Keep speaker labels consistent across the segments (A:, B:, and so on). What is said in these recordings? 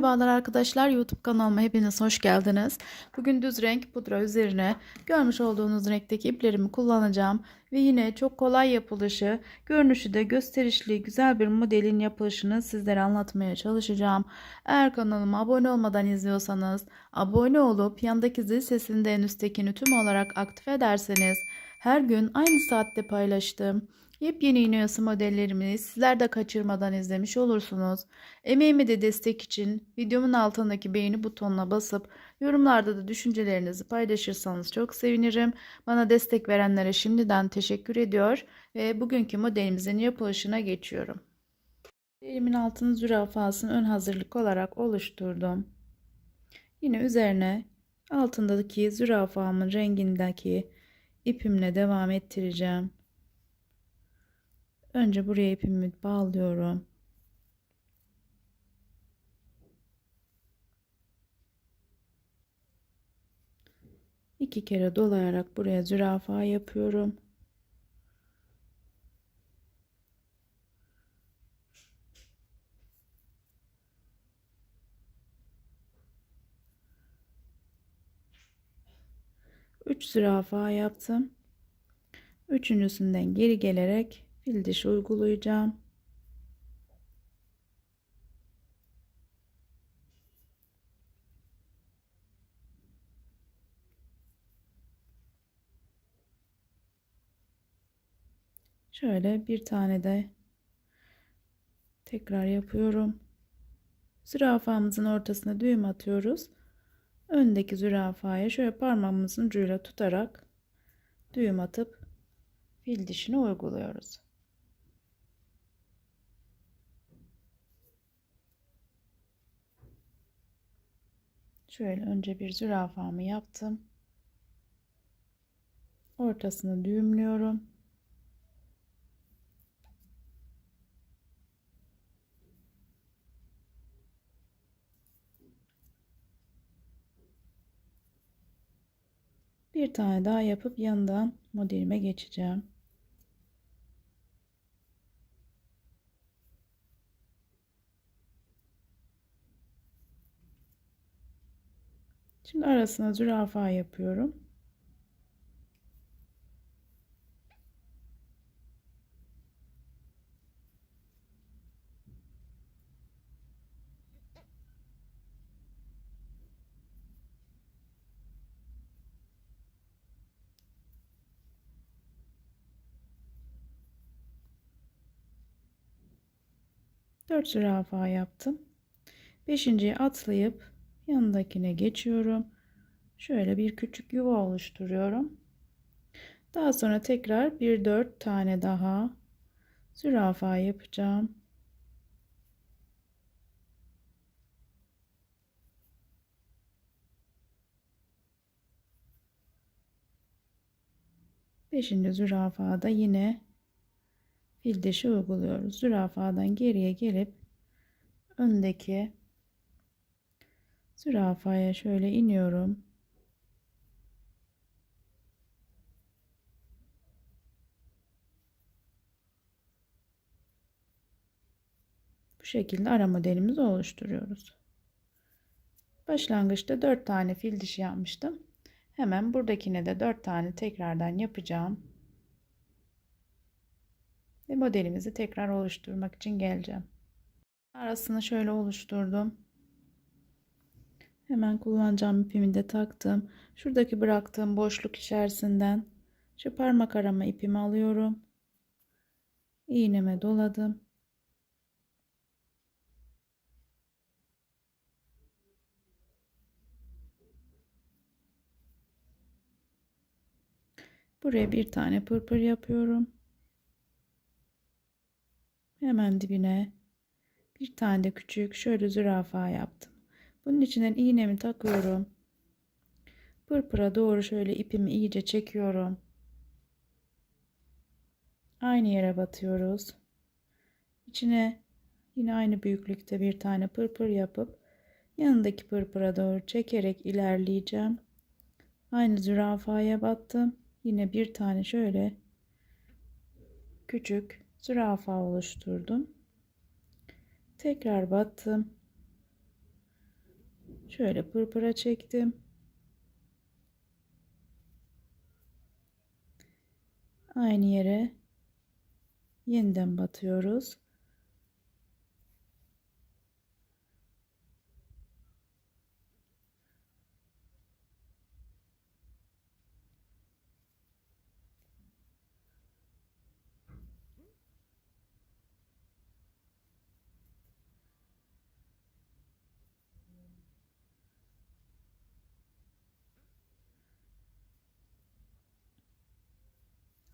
A: Merhabalar arkadaşlar YouTube kanalıma hepiniz hoş geldiniz. Bugün düz renk pudra üzerine görmüş olduğunuz renkteki iplerimi kullanacağım. Ve yine çok kolay yapılışı, görünüşü de gösterişli güzel bir modelin yapılışını sizlere anlatmaya çalışacağım. Eğer kanalıma abone olmadan izliyorsanız abone olup yandaki zil sesini de en üsttekini tüm olarak aktif ederseniz her gün aynı saatte paylaştığım Yepyeni iğne oyası modellerimi sizler de kaçırmadan izlemiş olursunuz. Emeğime de destek için videomun altındaki beğeni butonuna basıp yorumlarda da düşüncelerinizi paylaşırsanız çok sevinirim. Bana destek verenlere şimdiden teşekkür ediyor ve bugünkü modelimizin yapılışına geçiyorum. Elimin altını zürafasını ön hazırlık olarak oluşturdum. Yine üzerine altındaki zürafamın rengindeki ipimle devam ettireceğim. Önce buraya ipimi bağlıyorum. İki kere dolayarak buraya zürafa yapıyorum. Üç zürafa yaptım. Üçüncüsünden geri gelerek fil dişi uygulayacağım. Şöyle bir tane de tekrar yapıyorum. Zürafamızın ortasına düğüm atıyoruz. Öndeki zürafaya şöyle parmağımızın ucuyla tutarak düğüm atıp fil dişini uyguluyoruz. Şöyle önce bir zürafamı yaptım. Ortasını düğümlüyorum. Bir tane daha yapıp yandan modelime geçeceğim. Şimdi arasına zürafa yapıyorum. Dört zürafa yaptım. Beşinciyi atlayıp yanındakine geçiyorum. Şöyle bir küçük yuva oluşturuyorum. Daha sonra tekrar bir dört tane daha zürafa yapacağım. Beşinci zürafada yine fil dişi uyguluyoruz. Zürafadan geriye gelip öndeki zürafaya şöyle iniyorum. Bu şekilde ara modelimizi oluşturuyoruz. Başlangıçta 4 tane fil dişi yapmıştım. Hemen buradakine de 4 tane tekrardan yapacağım. Ve modelimizi tekrar oluşturmak için geleceğim. Arasını şöyle oluşturdum. Hemen kullanacağım ipimi de taktım. Şuradaki bıraktığım boşluk içerisinden şu parmak arama ipimi alıyorum. İğneme doladım. Buraya bir tane pırpır yapıyorum. Hemen dibine bir tane de küçük şöyle zürafa yaptım. Bunun içinden iğnemi takıyorum. Pırpıra doğru şöyle ipimi iyice çekiyorum. Aynı yere batıyoruz. İçine yine aynı büyüklükte bir tane pırpır yapıp yanındaki pırpıra doğru çekerek ilerleyeceğim. Aynı zürafaya battım. Yine bir tane şöyle küçük zürafa oluşturdum. Tekrar battım. Şöyle pırpıra çektim. Aynı yere yeniden batıyoruz.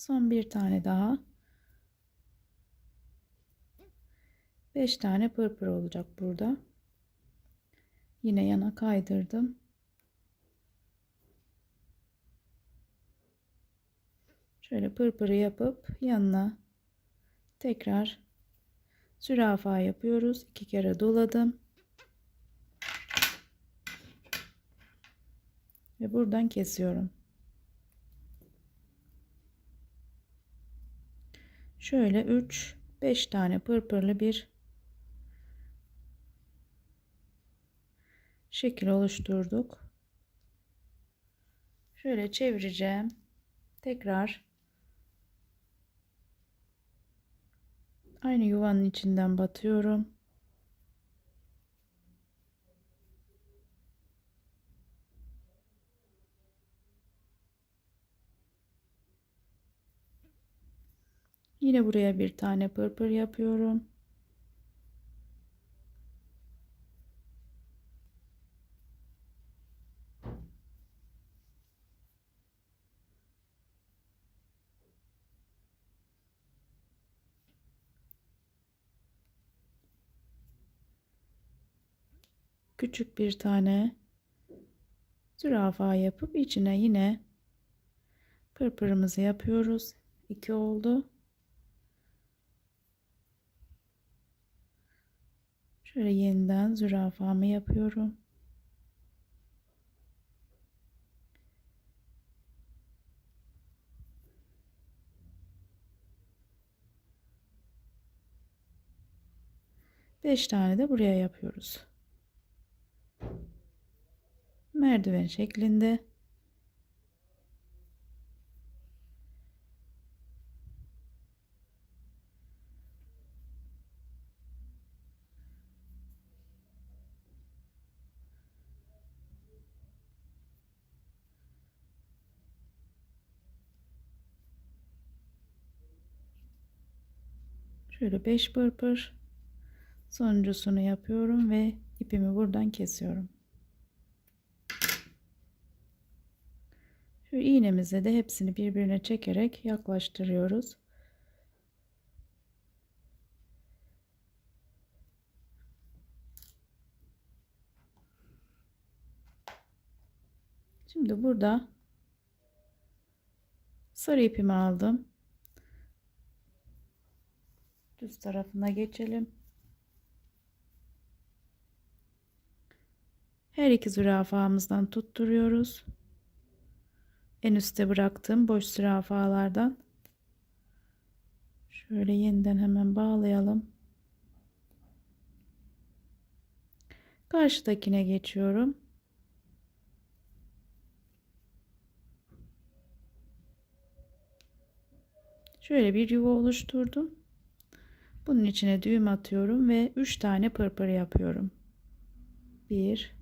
A: Son bir tane daha. 5 tane pırpır olacak burada. Yine yana kaydırdım. Şöyle pırpırı yapıp yanına tekrar zürafa yapıyoruz. İki kere doladım. Ve buradan kesiyorum. Şöyle 3 5 tane pırpırlı bir şekil oluşturduk. Şöyle çevireceğim. Tekrar aynı yuvanın içinden batıyorum. Yine buraya bir tane pırpır yapıyorum. Küçük bir tane zürafa yapıp içine yine pırpırımızı yapıyoruz. 2 oldu. Şöyle yeniden zürafamı yapıyorum. Beş tane de buraya yapıyoruz. Merdiven şeklinde. Şöyle 5 pırpır sonuncusunu yapıyorum ve ipimi buradan kesiyorum. Şu iğnemizle de hepsini birbirine çekerek yaklaştırıyoruz. Şimdi burada sarı ipimi aldım. Düz tarafına geçelim. Her iki zürafamızdan tutturuyoruz. En üstte bıraktığım boş zürafalardan. Şöyle yeniden hemen bağlayalım. Karşıdakine geçiyorum. Şöyle bir yuva oluşturdum. Bunun içine düğüm atıyorum ve 3 tane pırpır yapıyorum. 1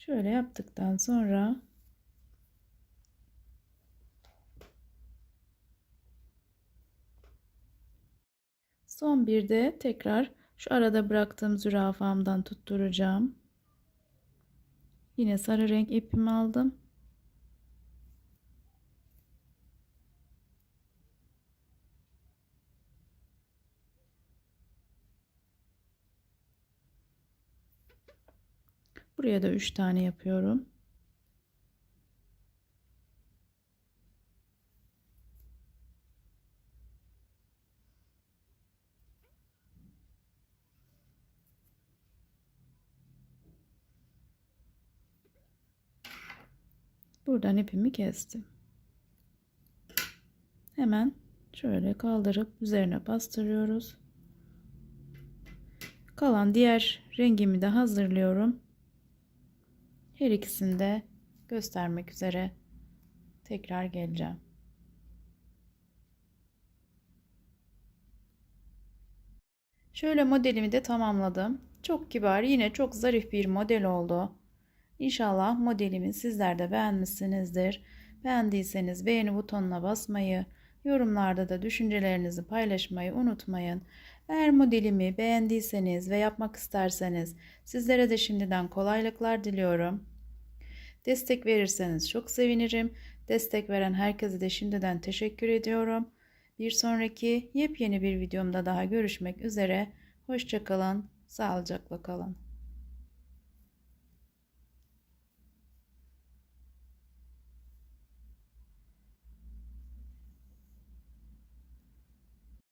A: Şöyle yaptıktan sonra son bir de tekrar şu arada bıraktığım zürafamdan tutturacağım. Yine sarı renk ipimi aldım. Buraya da 3 tane yapıyorum. Buradan ipimi kestim. Hemen şöyle kaldırıp üzerine bastırıyoruz. Kalan diğer rengimi de hazırlıyorum. Her ikisini de göstermek üzere tekrar geleceğim. Şöyle modelimi de tamamladım. Çok kibar, yine çok zarif bir model oldu. İnşallah modelimi sizler de beğenmişsinizdir. Beğendiyseniz beğeni butonuna basmayı, yorumlarda da düşüncelerinizi paylaşmayı unutmayın. Eğer modelimi beğendiyseniz ve yapmak isterseniz sizlere de şimdiden kolaylıklar diliyorum. Destek verirseniz çok sevinirim. Destek veren herkese de şimdiden teşekkür ediyorum. Bir sonraki yepyeni bir videomda daha görüşmek üzere. Hoşçakalın, sağlıcakla kalın.